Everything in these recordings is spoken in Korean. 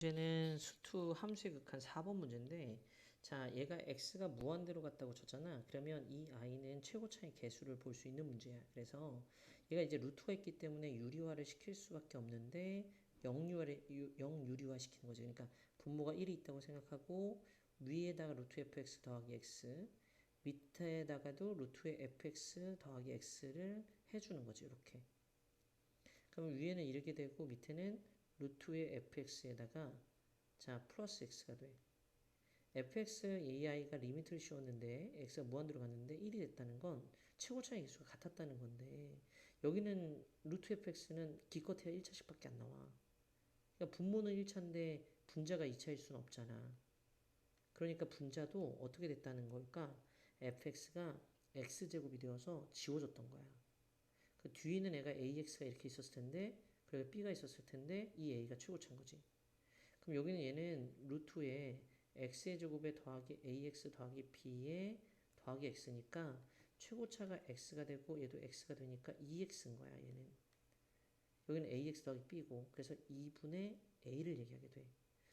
문제는 수투 함수의 극한 4번 문제인데 자 얘가 x가 무한대로 갔다고 쳤잖아. 그러면 이 i는 최고차의 개수를 볼 수 있는 문제야. 그래서 얘가 이제 루트가 있기 때문에 유리화를 시킬 수밖에 없는데 영유화를 영유리화 시키는 거지. 그러니까 분모가 1이 있다고 생각하고 위에다가 루트 fx 더하기 x 밑에다가도 루트의 fx 더하기 x를 해주는 거지 이렇게. 그러면 위에는 이렇게 되고 밑에는 루트의 fx에다가 자 플러스 x가 돼. fx ai가 리미트를 씌웠는데 x가 무한대로 갔는데 1이 됐다는 건 최고차의 개수가 같았다는 건데 여기는 루트 fx는 기껏해야 1차씩밖에 안 나와. 그러니까 분모는 1차인데 분자가 2차일 수는 없잖아. 그러니까 분자도 어떻게 됐다는 걸까? fx가 x제곱이 되어서 지워졌던 거야. 그 뒤에는 애가 ax가 이렇게 있었을 텐데 그리고 b가 있었을 텐데 이 a가 최고차인 거지. 그럼 여기는 얘는 루트에 x의 제곱에 더하기 ax 더하기 b에 더하기 x니까 최고차가 x가 되고 얘도 x가 되니까 2x인 거야 얘는. 여기는 ax 더하기 b고 그래서 2분의 a를 얘기하게 돼.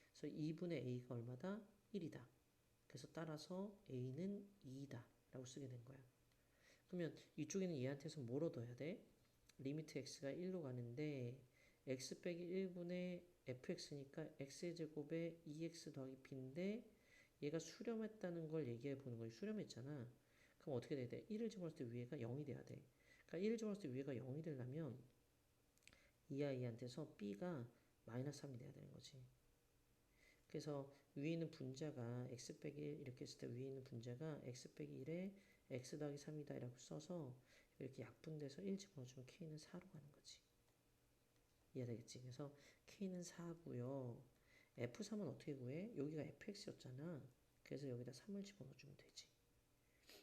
그래서 2분의 a가 얼마다? 1이다. 그래서 따라서 a는 2다 라고 쓰게 된 거야. 그러면 이쪽에는 얘한테서 뭘 얻어야 돼? 리미트 x가 1로 가는데 x 빼기 1분의 fx니까 x의 제곱에 2x 더하기 b인데 얘가 수렴했다는 걸 얘기해 보는 거예요. 수렴했잖아. 그럼 어떻게 돼야 돼? 1을 집어넣을 때 위에가 0이 돼야 돼. 그러니까 1을 집어넣을 때 위에가 0이 되려면 이 아이한테서 b가 마이너스 3이 돼야 되는 거지. 그래서 위에 있는 분자가 x 빼기 1 이렇게 했을 때 위에 있는 분자가 x 빼기 1에 x 더하기 3이다 이라고 써서 이렇게 약분돼서 1 집어넣어주면 k는 4로 가는 거지. 이해되겠지? 그래서 k는 4고요. f3은 어떻게 구해? 여기가 fx였잖아. 그래서 여기다 3을 집어넣어주면 되지.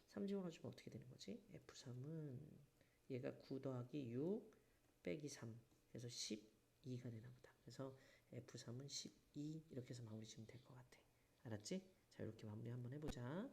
3 집어넣어주면 어떻게 되는 거지? f3은 얘가 9 더하기 6 빼기 3 그래서 12가 되나 보다. 그래서 F3은 12 이렇게 해서 마무리 지으면 될 것 같아. 알았지? 자 이렇게 마무리 한번 해보자.